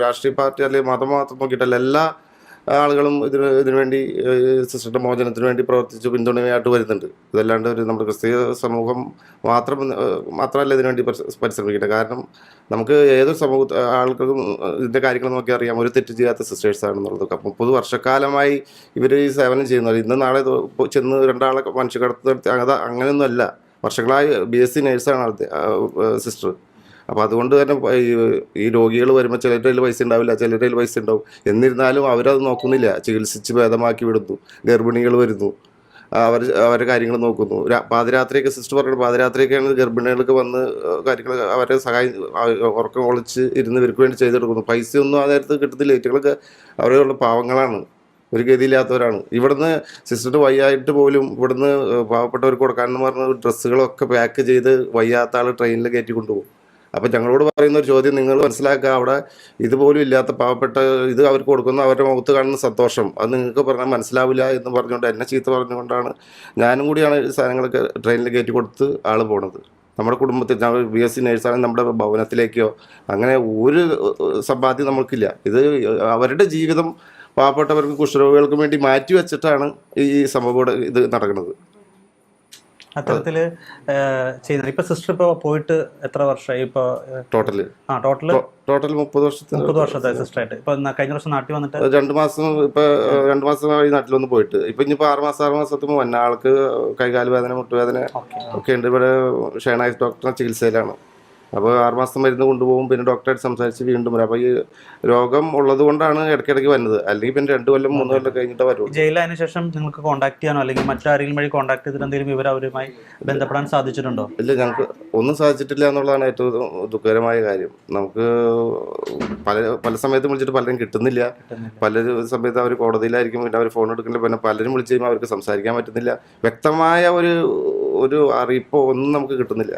രാഷ്ട്രീയ പാർട്ടി അല്ലെങ്കിൽ മതം മാത്രം നോക്കിയിട്ടല്ല എല്ലാ ആളുകളും ഇതിന് ഇതിനു വേണ്ടി സിസ്റ്ററുടെ മോചനത്തിന് വേണ്ടി പ്രവർത്തിച്ച് പിന്തുണയായിട്ട് വരുന്നുണ്ട്. ഇതല്ലാണ്ട് ഒരു നമ്മുടെ ക്രിസ്തീയ സമൂഹം മാത്രം മാത്രമല്ല ഇതിനു വേണ്ടി പരിശ്ര- പരിശ്രമിക്കുന്നത് കാരണം നമുക്ക് ഏതൊരു സമൂഹ ആൾക്കും ഇതിന്റെ കാര്യങ്ങൾ നോക്കി അറിയാം. ഒരു തെറ്റ് ചെയ്യാത്ത സിസ്റ്റേഴ്സ് ആണെന്നുള്ളത് അപ്പം പൊതു വർഷക്കാലമായി ഇവർ ഈ സേവനം ചെയ്യുന്നത്. ഇന്ന് നാളെ ചെന്ന് രണ്ടാളെ മനുഷ്യ കടത്ത് അങ്ങനെയൊന്നുമല്ല. വർഷങ്ങളായി ബി എസ് സി നേഴ്സാണ് സിസ്റ്റർ. അപ്പോൾ അതുകൊണ്ട് തന്നെ ഈ- രോഗികൾ വരുമ്പോൾ ചിലരുടെ കയ്യിൽ പൈസ ഉണ്ടാവില്ല ചിലരുടെ കയ്യിൽ പൈസ ഉണ്ടാവും. എന്നിരുന്നാലും അവരത് നോക്കുന്നില്ല. ചികിത്സിച്ച് ഭേദമാക്കി വിടുന്നു. ഗർഭിണികൾ വരുന്നു. അവർ അവരുടെ കാര്യങ്ങൾ നോക്കുന്നു. പാതിരാത്രിയൊക്കെ സിസ്റ്റർ പറഞ്ഞു പാതിരാത്രിയൊക്കെയാണ് ഗർഭിണികൾക്ക് വന്ന് കാര്യങ്ങൾ അവരെ സഹായം ഉറക്കം ഒളിച്ച് ഇരുന്ന് ഇവർക്ക് വേണ്ടി ചെയ്തെടുക്കുന്നു. പൈസയൊന്നും ആ നേരത്ത് കിട്ടുന്നില്ല ഏറ്റുകളൊക്കെ അവരുള്ള പാവങ്ങളാണ്. ഒരു ഗതിയില്ലാത്തവരാണ്. ഇവിടുന്ന് സിസ്റ്റർ വയ്യായിട്ട് പോലും ഇവിടുന്ന് പാവപ്പെട്ടവർക്ക് കൊടുക്കാനെന്ന് പറഞ്ഞ ഡ്രസ്സുകളൊക്കെ പാക്ക് ചെയ്ത് വയ്യാത്ത ആൾ ട്രെയിനിൽ കയറ്റി കൊണ്ടുപോകും. അപ്പം ഞങ്ങളോട് പറയുന്ന ഒരു ചോദ്യം നിങ്ങൾ മനസ്സിലാക്കുക അവിടെ ഇതുപോലും ഇല്ലാത്ത പാവപ്പെട്ട ഇത് അവർക്ക് കൊടുക്കുന്ന അവരുടെ മുഖത്ത് കാണുന്ന സന്തോഷം. അത് നിങ്ങൾക്ക് പറഞ്ഞാൽ മനസ്സിലാവില്ല എന്ന് പറഞ്ഞുകൊണ്ട് എന്നെ ചീത്ത പറഞ്ഞുകൊണ്ടാണ് ഞാനും കൂടിയാണ് സാധനങ്ങളൊക്കെ ട്രെയിനിൽ കയറ്റി കൊടുത്ത് ആൾ പോണത്. നമ്മുടെ കുടുംബത്തിൽ ബി എസ് സി നേഴ്സാണെങ്കിൽ നമ്മുടെ ഭവനത്തിലേക്കോ അങ്ങനെ ഒരു സമ്പാദ്യം നമുക്കില്ല ഇത് അവരുടെ ജീവിതം പാവപ്പെട്ടവർക്ക് കുഷ്ഠരോഗികൾക്ക് വേണ്ടി മാറ്റി വെച്ചിട്ടാണ് ഈ സംഭവം ഇത് നടക്കുന്നത്. അത്തരത്തിൽ ചെയ്യുന്നത് ഇപ്പൊ സിസ്റ്റർ ഇപ്പൊ പോയിട്ട് എത്ര വർഷമായി ഇപ്പൊ ടോട്ടൽ ആ ടോട്ടൽ ടോട്ടൽ മുപ്പത് വർഷത്തെ മുപ്പത് വർഷത്തെ സിസ്റ്റർ ആയിട്ട്. ഇപ്പൊ കഴിഞ്ഞ വർഷം നാട്ടിൽ വന്നിട്ട്? രണ്ട് മാസം ഇപ്പൊ രണ്ട് മാസമായി നാട്ടിലൊന്ന് പോയിട്ട്. ഇപ്പൊ ഇനിയിപ്പോ ആറ് മാസം ആറ് മാസത്തുമ്പോ വന്ന ആൾക്ക് കൈകാൽ വേദന മുട്ടുവേദന ഒക്കെ ഉണ്ട്. ഇവിടെ ഷേണായി ഡോക്ടറിന്റെ ചികിത്സയിലാണ്. അപ്പോൾ ആറുമാസം മരുന്ന് കൊണ്ടുപോകും പിന്നെ ഡോക്ടറായിട്ട് സംസാരിച്ച് വീണ്ടും വരും. അപ്പോൾ ഈ രോഗം ഉള്ളത് കൊണ്ടാണ് ഇടയ്ക്കിടയ്ക്ക് വരുന്നത്. അല്ലെങ്കിൽ പിന്നെ രണ്ട് കൊല്ലം മൂന്ന് കൊല്ലം കഴിഞ്ഞിട്ട് വരും ജയിലതിന് ശേഷം നിങ്ങൾക്ക് കോൺടാക്ട് ചെയ്യാനോ അല്ലെങ്കിൽ മറ്റാരെങ്കിലും വഴി കോൺടാക്ട് ചെയ്തിട്ട് എന്തെങ്കിലും വിവരം അവരുമായി ബന്ധപ്പെടാൻ സാധിച്ചിട്ടുണ്ടോ? ഇല്ല ഞങ്ങൾക്ക് ഒന്നും സാധിച്ചിട്ടില്ല എന്നുള്ളതാണ് ഏറ്റവും ദുഃഖകരമായ കാര്യം. നമുക്ക് പല പല സമയത്തും വിളിച്ചിട്ട് പലരും കിട്ടുന്നില്ല. കിട്ടുന്നില്ല. പല സമയത്ത് അവർ കോടതിയിലായിരിക്കും പിന്നെ അവർ ഫോൺ എടുക്കുന്നില്ല. പിന്നെ പലരും വിളിച്ച് കഴിയുമ്പോൾ അവർക്ക് സംസാരിക്കാൻ പറ്റുന്നില്ല. വ്യക്തമായ ഒരു ഒരു അറിയിപ്പോ ഒന്നും നമുക്ക് കിട്ടുന്നില്ല.